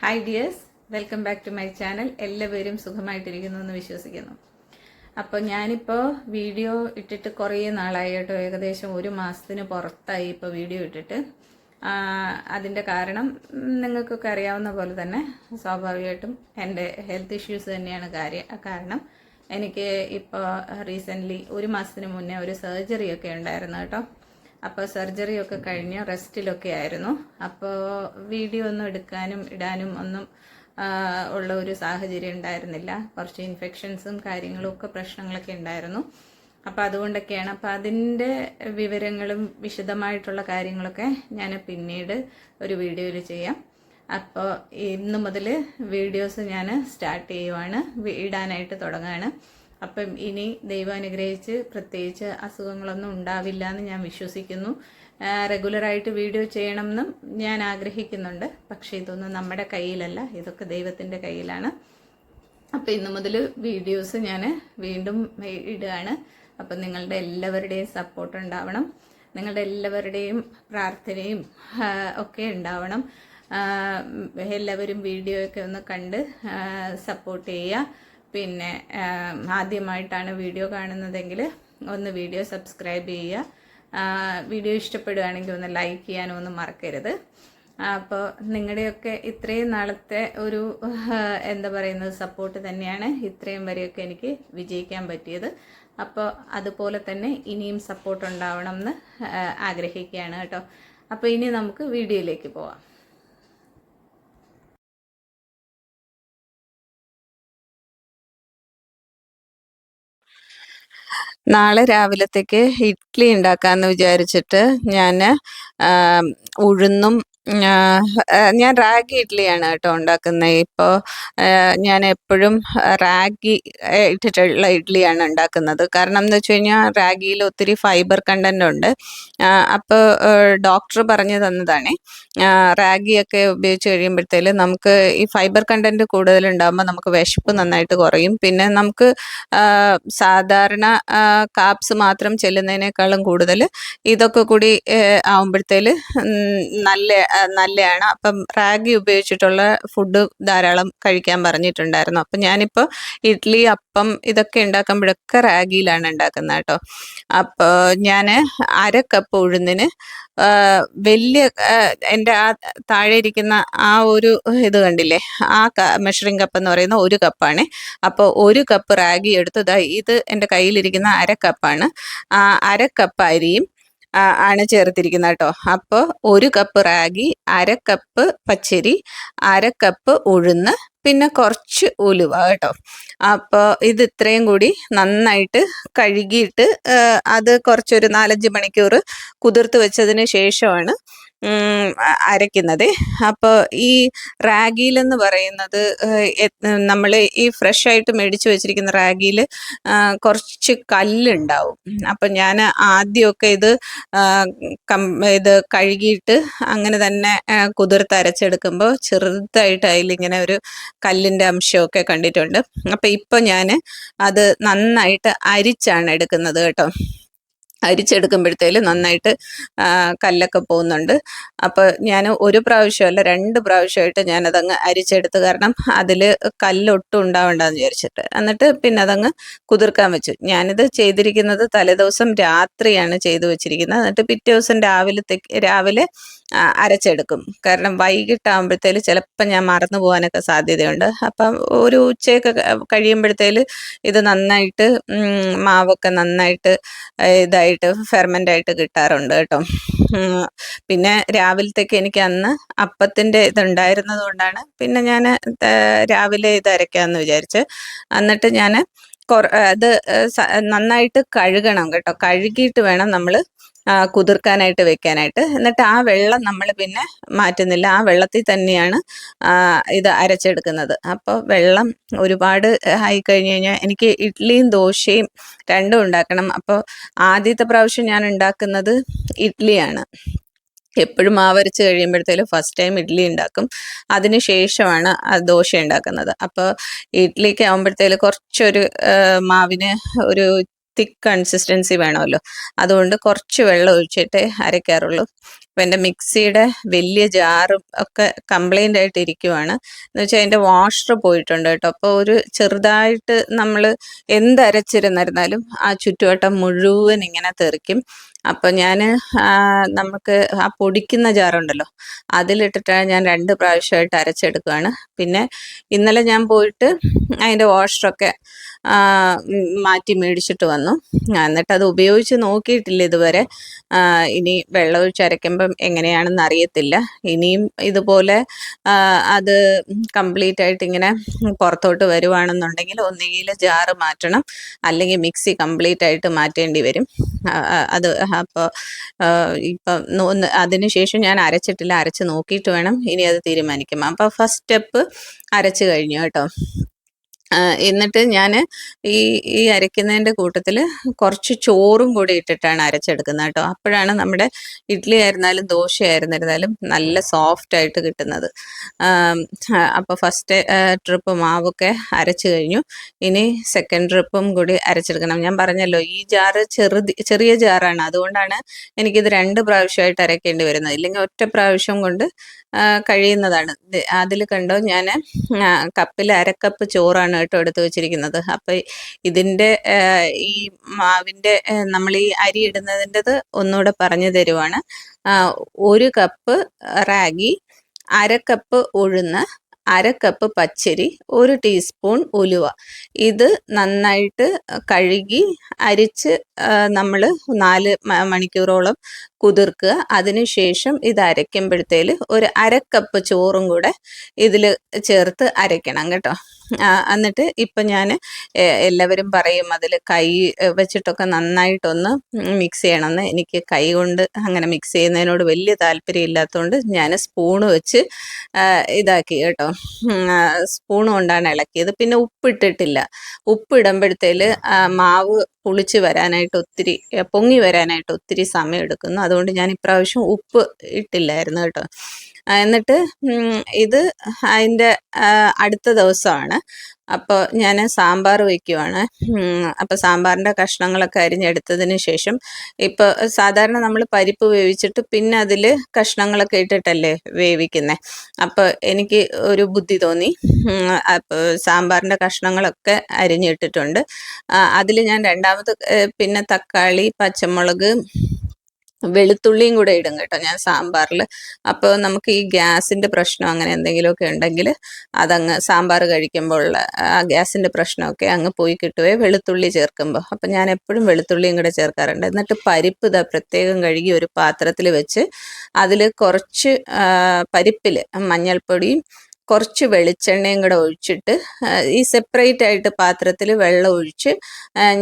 Hi dears welcome back to my channel എല്ലാവരും സുഖമായിട്ടിരിക്കുന്നു എന്ന് വിശ്വസിക്കുന്നു. അപ്പോൾ ഞാനിപ്പോൾ വീഡിയോ ഇട്ടിട്ട് കുറേ നാളായി കേട്ടോ. ഏകദേശം ഒരു മാസത്തിന് പുറത്തായി ഇപ്പോൾ വീഡിയോ ഇട്ടിട്ട്. അതിന്റെ കാരണം നിങ്ങൾക്കൊക്കെ അറിയാവുന്ന പോലെ തന്നെ സ്വാഭാവികമായിട്ടും എന്റെ ഹെൽത്ത് ഇഷ്യൂസ് തന്നെയാണ് കാര്യം കാരണം എനിക്ക് ഇപ്പോൾ റീസെന്റ്ലി ഒരു മാസത്തിന് മുന്നേ ഒരു സർജറി ഒക്കെ ഉണ്ടായിരുന്നു കേട്ടോ. അപ്പോൾ സർജറി ഒക്കെ കഴിഞ്ഞ് റെസ്റ്റിലൊക്കെ ആയിരുന്നു. അപ്പോൾ വീഡിയോ ഒന്നും എടുക്കാനും ഇടാനും ഒന്നും ഉള്ള ഒരു സാഹചര്യം ഉണ്ടായിരുന്നില്ല. കുറച്ച് ഇൻഫെക്ഷൻസും കാര്യങ്ങളും ഒക്കെ പ്രശ്നങ്ങളൊക്കെ ഉണ്ടായിരുന്നു. അപ്പോൾ അതുകൊണ്ടൊക്കെയാണ് അപ്പോൾ അതിന്റെ വിവരങ്ങളും വിശദമായിട്ടുള്ള കാര്യങ്ങളൊക്കെ ഞാൻ പിന്നീട് ഒരു വീഡിയോയിൽ ചെയ്യാം. അപ്പോൾ ഇന്ന് മുതൽ വീഡിയോസ് ഞാൻ സ്റ്റാർട്ട് ചെയ്യുവാണ്. ഇടാനായിട്ട് തുടങ്ങുകയാണ് അപ്പം ഇനി ദൈവം അനുഗ്രഹിച്ച് പ്രത്യേകിച്ച് അസുഖങ്ങളൊന്നും ഉണ്ടാവില്ല എന്ന് ഞാൻ വിശ്വസിക്കുന്നു. റെഗുലറായിട്ട് വീഡിയോ ചെയ്യണമെന്നും ഞാൻ ആഗ്രഹിക്കുന്നുണ്ട്. പക്ഷേ ഇതൊന്നും നമ്മുടെ കയ്യിലല്ല ഇതൊക്കെ ദൈവത്തിന്റെ കയ്യിലാണ്. അപ്പോൾ ഇന്നു മുതൽ വീഡിയോസ് ഞാൻ വീണ്ടും ഇടുകയാണ്. അപ്പം നിങ്ങളുടെ എല്ലാവരുടെയും സപ്പോർട്ട് ഉണ്ടാവണം. നിങ്ങളുടെ എല്ലാവരുടെയും പ്രാർത്ഥനയും ഒക്കെ ഉണ്ടാവണം. എല്ലാവരും വീഡിയോ ഒക്കെ ഒന്ന് കണ്ട് സപ്പോർട്ട് ചെയ്യുക. പിന്നെ ആദ്യമായിട്ടാണ് വീഡിയോ കാണുന്നതെങ്കിൽ ഒന്ന് വീഡിയോ സബ്സ്ക്രൈബ് ചെയ്യുക. വീഡിയോ ഇഷ്ടപ്പെടുകയാണെങ്കിൽ ഒന്ന് ലൈക്ക് ചെയ്യാനും ഒന്നും മറക്കരുത്. അപ്പോൾ നിങ്ങളുടെയൊക്കെ ഇത്രയും നാളത്തെ ഒരു എന്താ പറയുന്നത് സപ്പോർട്ട് തന്നെയാണ് ഇത്രയും വരെയൊക്കെ എനിക്ക് വിജയിക്കാൻ പറ്റിയത്. അപ്പോൾ അതുപോലെ തന്നെ ഇനിയും സപ്പോർട്ട് ഉണ്ടാവണം എന്ന് ആഗ്രഹിക്കുകയാണ് കേട്ടോ. അപ്പോൾ ഇനി നമുക്ക് വീഡിയോയിലേക്ക് പോവാം. നാളെ രാവിലത്തേക്ക് ഇഡ്ഡലി ഉണ്ടാക്കാമെന്ന് വിചാരിച്ചിട്ട് ഞാൻ ഉഴുന്നും ഞാൻ റാഗി ഇഡ്ഡലിയാണ് കേട്ടോ ഉണ്ടാക്കുന്നത്. ഇപ്പോൾ ഞാൻ എപ്പോഴും റാഗി ഇട്ടിട്ടുള്ള ഇഡ്ഡലിയാണ് ഉണ്ടാക്കുന്നത്. കാരണം എന്ന് വെച്ച് കഴിഞ്ഞാൽ റാഗിയിൽ ഒത്തിരി ഫൈബർ കണ്ടന്റ് ഉണ്ട്. അപ്പോൾ ഡോക്ടർ പറഞ്ഞു തന്നതാണ്. റാഗിയൊക്കെ ഉപയോഗിച്ച് കഴിയുമ്പോഴത്തേൽ നമുക്ക് ഈ ഫൈബർ കണ്ടന്റ് കൂടുതലുണ്ടാകുമ്പോൾ നമുക്ക് വിശപ്പ് നന്നായിട്ട് കുറയും. പിന്നെ നമുക്ക് സാധാരണ കാപ്സ് മാത്രം ചെല്ലുന്നതിനേക്കാളും കൂടുതൽ ഇതൊക്കെ കൂടി ആവുമ്പോഴത്തേൽ നല്ല നല്ലതാണ് അപ്പം റാഗി ഉപയോഗിച്ചിട്ടുള്ള ഫുഡ് ധാരാളം കഴിക്കാൻ പറഞ്ഞിട്ടുണ്ടായിരുന്നു. അപ്പം ഞാനിപ്പോൾ ഇഡ്ഡലി അപ്പം ഇതൊക്കെ ഉണ്ടാക്കുമ്പോഴൊക്കെ റാഗിയിലാണ് ഉണ്ടാക്കുന്നത് കേട്ടോ. അപ്പോൾ ഞാൻ അര കപ്പ് ഉഴുന്നിന് വലിയ എന്റെ ആ താഴെ ഇരിക്കുന്ന ആ ഒരു ഇത് കണ്ടില്ലേ? ആ മെഷറിംഗ് കപ്പ് എന്ന് പറയുന്ന ഒരു കപ്പാണ് അപ്പോൾ ഒരു കപ്പ് റാഗി എടുത്തത് ഇത് എന്റെ കയ്യിലിരിക്കുന്ന അര കപ്പാണ് ആ അര കപ്പ് അരിയും ആണ് ചേർത്തിരിക്കുന്നത് കേട്ടോ. അപ്പോൾ ഒരു കപ്പ് റാഗി അര കപ്പ് പച്ചരി അര കപ്പ് ഉഴുന്ന് പിന്നെ കുറച്ച് ഉലുവ കേട്ടോ. അപ്പോൾ ഇത് ഇത്രയും കൂടി നന്നായിട്ട് കഴുകിയിട്ട് അത് കുറച്ചൊരു നാലഞ്ച് മണിക്കൂർ കുതിർത്ത് വെച്ചതിന് ശേഷമാണ് അരയ്ക്കുന്നത്. അപ്പോൾ ഈ റാഗിയിലെന്ന് പറയുന്നത് നമ്മൾ ഈ ഫ്രഷ് ആയിട്ട് മേടിച്ച് വെച്ചിരിക്കുന്ന റാഗിയിൽ കുറച്ച് കല്ലുണ്ടാവും. അപ്പം ഞാൻ ആദ്യമൊക്കെ ഇത് ഇത് കഴുകിയിട്ട് അങ്ങനെ തന്നെ ആ, കുതിർത്ത് അരച്ചെടുക്കുമ്പോൾ ചെറുതായിട്ട് അതിലിങ്ങനെ ഒരു കല്ലിന്റെ അംശമൊക്കെ കണ്ടിട്ടുണ്ട്. അപ്പം ഇപ്പം ഞാൻ അത് നന്നായിട്ട് അരിച്ചാണ് എടുക്കുന്നത് കേട്ടോ. അരിച്ചെടുക്കുമ്പോഴത്തേൽ നന്നായിട്ട് കല്ലൊക്കെ പോകുന്നുണ്ട്. അപ്പോൾ ഞാൻ ഒരു പ്രാവശ്യമല്ല രണ്ട് പ്രാവശ്യമായിട്ട് ഞാനതങ്ങ് അരിച്ചെടുത്ത് കാരണം അതിൽ കല്ലൊട്ടും ഉണ്ടാവണ്ടെന്ന് വിചാരിച്ചിട്ട്. എന്നിട്ട് പിന്നെ അതങ്ങ് കുതിർക്കാൻ വെച്ചു. ഞാനിത് ചെയ്തിരിക്കുന്നത് തലേദിവസം രാത്രിയാണ് ചെയ്തു വെച്ചിരിക്കുന്നത്. എന്നിട്ട് പിറ്റേ ദിവസം രാവിലെ രാവിലെ അരച്ചെടുക്കും. കാരണം വൈകിട്ടാകുമ്പോഴത്തേൽ ചിലപ്പോൾ ഞാൻ മറന്നു പോകാനൊക്കെ സാധ്യതയുണ്ട്. അപ്പം ഒരു ഉച്ചയൊക്കെ കഴിയുമ്പോഴത്തേൽ ഇത് നന്നായിട്ട് മാവൊക്കെ നന്നായിട്ട് ഇതായിട്ട് ഫെർമെന്റ് ആയിട്ട് കിട്ടാറുണ്ട് കേട്ടോ. പിന്നെ രാവിലത്തേക്ക് എനിക്ക് അന്ന് അപ്പത്തിന്റെ ഇതുണ്ടായിരുന്നത് കൊണ്ടാണ് പിന്നെ ഞാൻ രാവിലെ ഇത് അരയ്ക്കാമെന്ന് വിചാരിച്ച്. എന്നിട്ട് ഞാൻ അത് നന്നായിട്ട് കഴുകണം കേട്ടോ. കഴുകിയിട്ട് വേണം നമ്മൾ കുതിർക്കാനായിട്ട് വെക്കാനായിട്ട്. എന്നിട്ട് ആ വെള്ളം നമ്മൾ പിന്നെ മാറ്റുന്നില്ല. ആ വെള്ളത്തിൽ തന്നെയാണ് ഇത് അരച്ചെടുക്കുന്നത്. അപ്പോൾ വെള്ളം ഒരുപാട് ആയി കഴിഞ്ഞ് കഴിഞ്ഞാൽ എനിക്ക് ഇഡ്ഡലിയും ദോശയും രണ്ടും ഉണ്ടാക്കണം. അപ്പോൾ ആദ്യത്തെ പ്രാവശ്യം ഞാൻ ഉണ്ടാക്കുന്നത് ഇഡ്ഡലിയാണ് എപ്പോഴും മാവരച്ച് കഴിയുമ്പോഴത്തേലും ഫസ്റ്റ് ടൈം ഇഡ്ഡലി ഉണ്ടാക്കും. അതിന് ശേഷമാണ് ദോശ ഉണ്ടാക്കുന്നത്. അപ്പോൾ ഇഡ്ഡലിക്ക് ആകുമ്പോഴത്തേലും കുറച്ചൊരു മാവിന് ഒരു തിക്ക് കൺസിസ്റ്റൻസി വേണമല്ലോ. അതുകൊണ്ട് കുറച്ച് വെള്ളം ഒഴിച്ചിട്ട് അരയ്ക്കാറുള്ളൂ. അപ്പം എന്റെ മിക്സിയുടെ വലിയ ജാറും ഒക്കെ കംപ്ലൈന്റ് ആയിട്ട് ഇരിക്കുവാണ്. എന്ന് വെച്ചാൽ അതിന്റെ വാഷർ പോയിട്ടുണ്ട് കേട്ടോ. അപ്പോൾ ഒരു ചെറുതായിട്ട് നമ്മൾ എന്തരച്ചിരുന്നിരുന്നാലും ആ ചുറ്റുവട്ടം മുഴുവൻ ഇങ്ങനെ തെറിക്കും. അപ്പോൾ ഞാൻ നമുക്ക് ആ പൊടിക്കുന്ന ജാറുണ്ടല്ലോ അതിലിട്ടിട്ടാണ് ഞാൻ രണ്ട് പ്രാവശ്യമായിട്ട് അരച്ചെടുക്കുകയാണ് പിന്നെ ഇന്നലെ ഞാൻ പോയിട്ട് അതിന്റെ വാഷറൊക്കെ മാറ്റി മേടിച്ചിട്ട് വന്നു. എന്നിട്ട് അത് ഉപയോഗിച്ച് നോക്കിയിട്ടില്ല ഇതുവരെ. ഇനി വെള്ളം ചരക്കുമ്പം എങ്ങനെയാണെന്ന് അറിയത്തില്ല. ഇനിയും ഇതുപോലെ അത് കംപ്ലീറ്റ് ആയിട്ട് ഇങ്ങനെ പുറത്തോട്ട് വരുവാണെന്നുണ്ടെങ്കിൽ ഒന്നുകിൽ ജാറ് മാറ്റണം അല്ലെങ്കിൽ മിക്സി കംപ്ലീറ്റ് ആയിട്ട് മാറ്റേണ്ടി വരും. അത് അപ്പോൾ ഇപ്പം അതിനുശേഷം ശേഷം ഞാൻ അരച്ചിട്ടില്ല അരച്ച് നോക്കിയിട്ട് വേണം ഇനി അത് തീരുമാനിക്കും അപ്പോൾ ഫസ്റ്റ് സ്റ്റെപ്പ് അരച്ച് കഴിഞ്ഞു കേട്ടോ. എന്നിട്ട് ഞാൻ ഈ ഈ അരയ്ക്കുന്നതിന്റെ കൂട്ടത്തിൽ കുറച്ച് ചോറും കൂടി ഇട്ടിട്ടാണ് അരച്ചെടുക്കുന്നത് കേട്ടോ. അപ്പോഴാണ് നമ്മുടെ ഇഡ്ഡലി ആയിരുന്നാലും ദോശ ആയിരുന്നിരുന്നാലും നല്ല സോഫ്റ്റ് ആയിട്ട് കിട്ടുന്നത്. അപ്പോൾ ഫസ്റ്റ് ട്രിപ്പ് മാവൊക്കെ അരച്ച് കഴിഞ്ഞു. ഇനി സെക്കൻഡ് ട്രിപ്പും കൂടി അരച്ചെടുക്കണം. ഞാൻ പറഞ്ഞല്ലോ ഈ ജാറ് ചെറുതി ചെറിയ ജാറാണ് അതുകൊണ്ടാണ് എനിക്കിത് രണ്ട് പ്രാവശ്യമായിട്ട് അരയ്ക്കേണ്ടി വരുന്നത്. ഇല്ലെങ്കിൽ ഒറ്റ പ്രാവശ്യം കൊണ്ട് കഴിയുന്നതാണ്. അതിൽ കണ്ടോ ഞാൻ കപ്പിൽ അരക്കപ്പ് ചോറാണ് കേട്ടോ എടുത്തു വെച്ചിരിക്കുന്നത്. അപ്പം ഇതിന്റെ ഈ മാവിന്റെ നമ്മൾ ഈ അരി ഇടുന്നതിന്റെത് ഒന്നുകൂടെ പറഞ്ഞു തരുവാണ്. ഒരു കപ്പ് റാഗി അര കപ്പ് ഉഴുന്ന് അര കപ്പ് പച്ചരി ഒരു ടീസ്പൂൺ ഉലുവ. ഇത് നന്നായിട്ട് കഴുകി അരിച്ച് നമ്മൾ നാല് മണിക്കൂറോളം കുതിർക്കുക. അതിനുശേഷം ഇത് അരയ്ക്കുമ്പോഴത്തേൽ ഒരു അരക്കപ്പ് ചോറും കൂടെ ഇതിൽ ചേർത്ത് അരയ്ക്കണം കേട്ടോ. എന്നിട്ട് ഇപ്പം ഞാൻ എല്ലാവരും പറയും അതിൽ കൈ വെച്ചിട്ടൊക്കെ നന്നായിട്ടൊന്ന് മിക്സ് ചെയ്യണമെന്ന്. എനിക്ക് കൈ കൊണ്ട് അങ്ങനെ മിക്സ് ചെയ്യുന്നതിനോട് വലിയ താല്പര്യം ഇല്ലാത്തതുകൊണ്ട് ഞാൻ സ്പൂണ് വെച്ച് ഇതാക്കി കേട്ടോ. സ്പൂൺ കൊണ്ടാണ് ഇളക്കിയത്. പിന്നെ ഉപ്പിട്ടിട്ടില്ല. ഉപ്പിടുമ്പോഴത്തേൽ മാവ് പുളിച്ച് വരാനായിട്ട് ഒത്തിരി പൊങ്ങി വരാനായിട്ട് ഒത്തിരി സമയം എടുക്കുന്നു. അതുകൊണ്ട് ഞാൻ ഇപ്രാവശ്യം ഉപ്പ് ഇട്ടില്ലായിരുന്നു കേട്ടോ. എന്നിട്ട് ഇത് അതിന്റെ അടുത്ത ദിവസമാണ്. അപ്പോൾ ഞാൻ സാമ്പാർ വയ്ക്കുവാണ് അപ്പോൾ സാമ്പാറിന്റെ കഷ്ണങ്ങളൊക്കെ അരിഞ്ഞെടുത്തതിന് ശേഷം ഇപ്പോൾ സാധാരണ നമ്മൾ പരിപ്പ് വേവിച്ചിട്ട് പിന്നെ അതിൽ കഷ്ണങ്ങളൊക്കെ ഇട്ടിട്ടല്ലേ വേവിക്കുന്നത് അപ്പോൾ എനിക്ക് ഒരു ബുദ്ധി തോന്നി. അപ്പോൾ സാമ്പാറിന്റെ കഷ്ണങ്ങളൊക്കെ അരിഞ്ഞിട്ടിട്ടുണ്ട്. അതിൽ ഞാൻ രണ്ടാമത് പിന്നെ തക്കാളി പച്ചമുളക് വെളുത്തുള്ളിയും കൂടെ ഇടും കേട്ടോ ഞാൻ സാമ്പാറിൽ അപ്പോൾ നമുക്ക് ഈ ഗ്യാസിന്റെ പ്രശ്നം അങ്ങനെ എന്തെങ്കിലുമൊക്കെ ഉണ്ടെങ്കിൽ അതങ്ങ് സാമ്പാർ കഴിക്കുമ്പോൾ ഉള്ള ആ ഗ്യാസിന്റെ പ്രശ്നമൊക്കെ അങ്ങ് പോയി കിട്ടുവേ വെളുത്തുള്ളി ചേർക്കുമ്പോൾ അപ്പോൾ ഞാൻ എപ്പോഴും വെളുത്തുള്ളിയും കൂടെ ചേർക്കാറുണ്ട്. എന്നിട്ട് പരിപ്പ് ഇതാ പ്രത്യേകം കഴുകി ഒരു പാത്രത്തിൽ വെച്ച് അതിൽ കുറച്ച് പരിപ്പിൽ മഞ്ഞൾപ്പൊടിയും കുറച്ച് വെളിച്ചെണ്ണയും കൂടെ ഒഴിച്ചിട്ട് ഈ സെപ്പറേറ്റ് ആയിട്ട് പാത്രത്തിൽ വെള്ളം ഒഴിച്ച്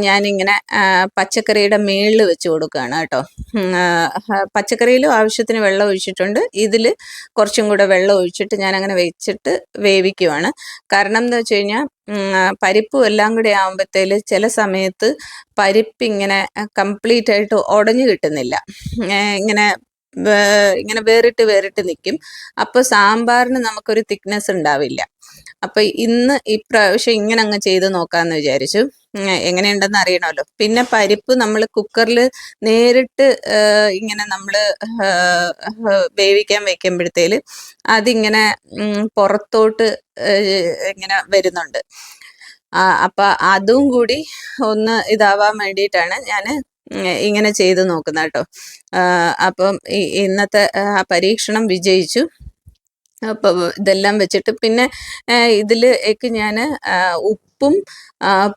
ഞാനിങ്ങനെ പച്ചക്കറിയുടെ മേളിൽ വെച്ച് കൊടുക്കുകയാണ് കേട്ടോ. പച്ചക്കറിയിലും ആവശ്യത്തിന് വെള്ളം ഒഴിച്ചിട്ടുണ്ട്. ഇതിൽ കുറച്ചും കൂടെ വെള്ളം ഒഴിച്ചിട്ട് ഞാൻ അങ്ങനെ വെച്ചിട്ട് വേവിക്കുവാണ്. കാരണം എന്താ വെച്ച് കഴിഞ്ഞാൽ പരിപ്പും എല്ലാം കൂടെ ആകുമ്പോഴത്തേൽ ചില സമയത്ത് പരിപ്പ് ഇങ്ങനെ കംപ്ലീറ്റ് ആയിട്ട് ഉടഞ്ഞു കിട്ടുന്നില്ല. ഇങ്ങനെ ഇങ്ങനെ വേറിട്ട് വേറിട്ട് നിൽക്കും അപ്പോൾ സാമ്പാറിന് നമുക്കൊരു തിക്നെസ് ഉണ്ടാവില്ല. അപ്പൊ ഇന്ന് ഇപ്രാവശ്യം ഇങ്ങനെ അങ്ങ് ചെയ്ത് നോക്കാന്ന് വിചാരിച്ചു. എങ്ങനെയുണ്ടെന്ന് അറിയണമല്ലോ. പിന്നെ പരിപ്പ് നമ്മൾ കുക്കറിൽ നേരിട്ട് ഇങ്ങനെ നമ്മൾ വേവിക്കാൻ വെക്കുമ്പോഴത്തേൽ അതിങ്ങനെ പുറത്തോട്ട് ഇങ്ങനെ വരുന്നുണ്ട്. അപ്പൊ അതും കൂടി ഒന്ന് ഇതാവാൻ വേണ്ടിയിട്ടാണ് ഞാൻ ഇങ്ങനെ ചെയ്ത് നോക്കുന്ന കേട്ടോ. അപ്പം ഇന്നത്തെ ആ പരീക്ഷണം വിജയിച്ചു. അപ്പോൾ ഇതെല്ലാം വെച്ചിട്ട് പിന്നെ ഇതിലേക്ക് ഞാൻ ഉപ്പും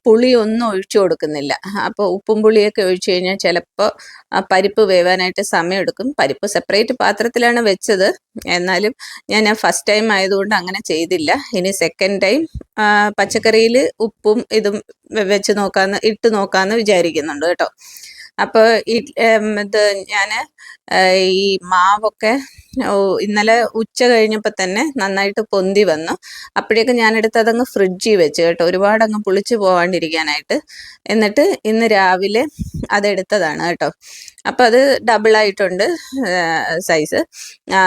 പുളിയൊന്നും ഒഴിച്ചു കൊടുക്കുന്നില്ല. അപ്പോൾ ഉപ്പും പുളിയൊക്കെ ഒഴിച്ചു കഴിഞ്ഞാൽ ചിലപ്പോൾ പരിപ്പ് വേവാനായിട്ട് സമയമെടുക്കും. പരിപ്പ് സെപ്പറേറ്റ് പാത്രത്തിലാണ് വെച്ചത്. എന്നാലും ഞാൻ ഫസ്റ്റ് ടൈം ആയതുകൊണ്ട് അങ്ങനെ ചെയ്തില്ല. ഇനി സെക്കൻഡ് ടൈം പച്ചക്കറിയിൽ ഉപ്പും ഇതും വെച്ച് നോക്കാമെന്ന് ഇട്ട് നോക്കാമെന്ന് വിചാരിക്കുന്നുണ്ട് കേട്ടോ. അപ്പോൾ ഇത് ഞാൻ ഈ മാവൊക്കെ ഇന്നലെ ഉച്ച കഴിഞ്ഞപ്പോൾ തന്നെ നന്നായിട്ട് പൊന്തി വന്നു. അപ്പോഴേക്കും ഞാനെടുത്ത് അതങ്ങ് ഫ്രിഡ്ജിൽ വെച്ച് കേട്ടോ. ഒരുപാട് അങ്ങ് പുളിച്ച് പോവാണ്ടിരിക്കാനായിട്ട്. എന്നിട്ട് ഇന്ന് രാവിലെ അതെടുത്തതാണ് കേട്ടോ. അപ്പം അത് ഡബിൾ ആയിട്ടുണ്ട് സൈസ്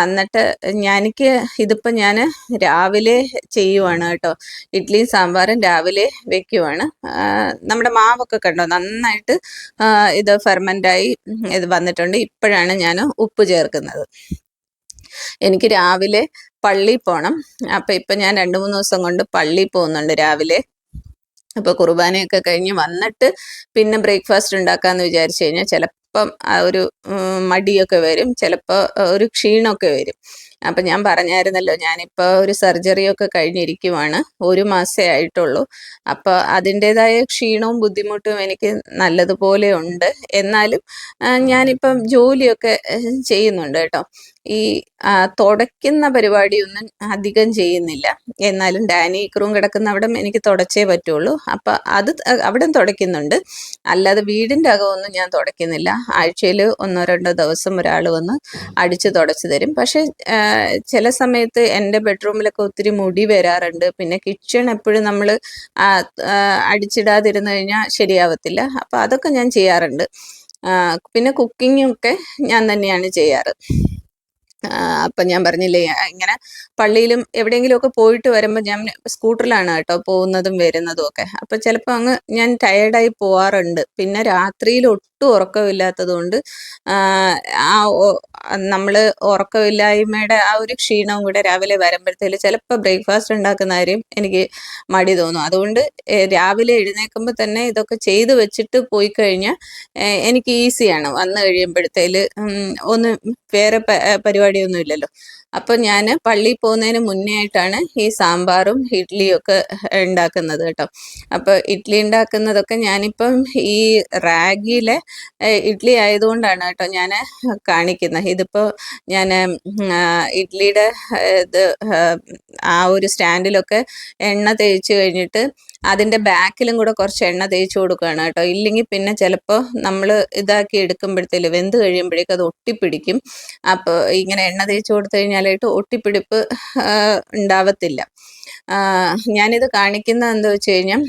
എന്നിട്ട് ഞാനിക്ക് ഇതിപ്പോൾ ഞാൻ രാവിലെ ചെയ്യുവാണ് കേട്ടോ. ഇഡ്ഡലിയും സാമ്പാറും രാവിലെ വെക്കുവാണ്. നമ്മുടെ മാവൊക്കെ കണ്ടോ? നന്നായിട്ട് ഇത് ഫെർമെന്റായി ഇത് വന്നിട്ടുണ്ട്. ഇപ്പോഴാണ് ഞാൻ ഉപ്പ് ചേർക്കുന്നത്. എനിക്ക് രാവിലെ പള്ളി പോകണം അപ്പം ഇപ്പം ഞാൻ രണ്ട് മൂന്ന് ദിവസം കൊണ്ട് പള്ളി പോകുന്നുണ്ട് രാവിലെ. അപ്പോൾ കുർബാനയൊക്കെ കഴിഞ്ഞ് വന്നിട്ട് പിന്നെ ബ്രേക്ക്ഫാസ്റ്റ് ഉണ്ടാക്കാമെന്ന് വിചാരിച്ചു കഴിഞ്ഞാൽ ചിലപ്പം ആ ഒരു മടിയൊക്കെ വരും. ചിലപ്പോൾ ഒരു ക്ഷീണമൊക്കെ വരും. അപ്പം ഞാൻ പറഞ്ഞായിരുന്നല്ലോ ഞാനിപ്പോൾ ഒരു സർജറിയൊക്കെ കഴിഞ്ഞിരിക്കുവാണ്. ഒരു മാസേ ആയിട്ടുള്ളൂ. അപ്പോൾ അതിന്റെതായ ക്ഷീണവും ബുദ്ധിമുട്ടും എനിക്ക് നല്ലതുപോലെ ഉണ്ട്. എന്നാലും ഞാനിപ്പം ജോലിയൊക്കെ ചെയ്യുന്നുണ്ട് കേട്ടോ. ഈ തുടയ്ക്കുന്ന പരിപാടിയൊന്നും അധികം ചെയ്യുന്നില്ല. എന്നാലും ഡാനി ക്രൂം കിടക്കുന്ന അവിടെ എനിക്ക് തുടച്ചേ പറ്റുള്ളൂ. അപ്പം അത് അവിടെ തുടയ്ക്കുന്നുണ്ട്. അല്ലാതെ വീടിന്റെ അകമൊന്നും ഞാൻ തുടയ്ക്കുന്നില്ല. ആഴ്ചയിൽ ഒന്നോ രണ്ടോ ദിവസം ഒരാൾ വന്ന് അടിച്ച് തുടച്ച് തരും. പക്ഷേ ചില സമയത്ത് എന്റെ ബെഡ്റൂമിലൊക്കെ ഒത്തിരി മുടി വരാറുണ്ട്. പിന്നെ കിച്ചൺ എപ്പോഴും നമ്മൾ അടിച്ചിടാതിരുന്നു കഴിഞ്ഞാൽ ശരിയാവത്തില്ല. അപ്പോൾ അതൊക്കെ ഞാൻ ചെയ്യാറുണ്ട്. പിന്നെ കുക്കിങ്ങൊക്കെ ഞാൻ തന്നെയാണ് ചെയ്യാറ്. അപ്പം ഞാൻ പറഞ്ഞില്ലേ ഇങ്ങനെ പള്ളിയിലും എവിടെയെങ്കിലുമൊക്കെ പോയിട്ട് വരുമ്പോൾ ഞാൻ സ്കൂട്ടറിലാണ് കേട്ടോ പോകുന്നതും വരുന്നതും ഒക്കെ. അപ്പം ചിലപ്പോൾ അങ്ങ് ഞാൻ ടയേർഡായി പോവാറുണ്ട്. പിന്നെ രാത്രിയിൽ ഒട്ടും ഉറക്കമില്ലാത്തത് കൊണ്ട് ആ നമ്മൾ ഉറക്കമില്ലായ്മയുടെ ആ ഒരു ക്ഷീണവും കൂടെ രാവിലെ വരുമ്പോഴത്തേൽ ചിലപ്പോൾ ബ്രേക്ക്ഫാസ്റ്റ് ഉണ്ടാക്കുന്ന കാര്യം എനിക്ക് മടി തോന്നും. അതുകൊണ്ട് രാവിലെ എഴുന്നേൽക്കുമ്പോൾ തന്നെ ഇതൊക്കെ ചെയ്തു വെച്ചിട്ട് പോയി കഴിഞ്ഞാൽ എനിക്ക് ഈസിയാണ്. വന്നു കഴിയുമ്പോഴത്തേൽ ഒന്ന് വേറെ പരിപാടിയൊന്നും ഇല്ലല്ലോ. അപ്പോൾ ഞാൻ പള്ളിയിൽ പോകുന്നതിന് മുന്നേ ആയിട്ടാണ് ഈ സാമ്പാറും ഇഡ്ഡലിയും ഒക്കെ ഉണ്ടാക്കുന്നത് കേട്ടോ. അപ്പോൾ ഇഡ്ഡലി ഉണ്ടാക്കുന്നതൊക്കെ ഞാനിപ്പം ഈ റാഗിയിലെ ഇഡ്ഡലി ആയതുകൊണ്ടാണ് കേട്ടോ ഞാൻ കാണിക്കുന്നത്. ഇതിപ്പോ ഞാൻ ഇഡ്ഡലിയുടെ ഇത് ആ ഒരു സ്റ്റാൻഡിലൊക്കെ എണ്ണ തേച്ച് കഴിഞ്ഞിട്ട് അതിന്റെ ബാക്കിലും കൂടെ കുറച്ച് എണ്ണ തേച്ച് കൊടുക്കുകയാണ് കേട്ടോ. ഇല്ലെങ്കിൽ പിന്നെ ചിലപ്പോൾ നമ്മൾ ഇതാക്കി എടുക്കുമ്പോഴത്തേൽ വെന്ത് കഴിയുമ്പോഴേക്കും അത് ഒട്ടിപ്പിടിക്കും. അപ്പോൾ ഇങ്ങനെ എണ്ണ തേച്ച് കൊടുത്തു കഴിഞ്ഞാലായിട്ട് ഒട്ടിപ്പിടിപ്പ് ഉണ്ടാവത്തില്ല. ഞാനിത് കാണിക്കുന്ന എന്താ വെച്ച് കഴിഞ്ഞാൽ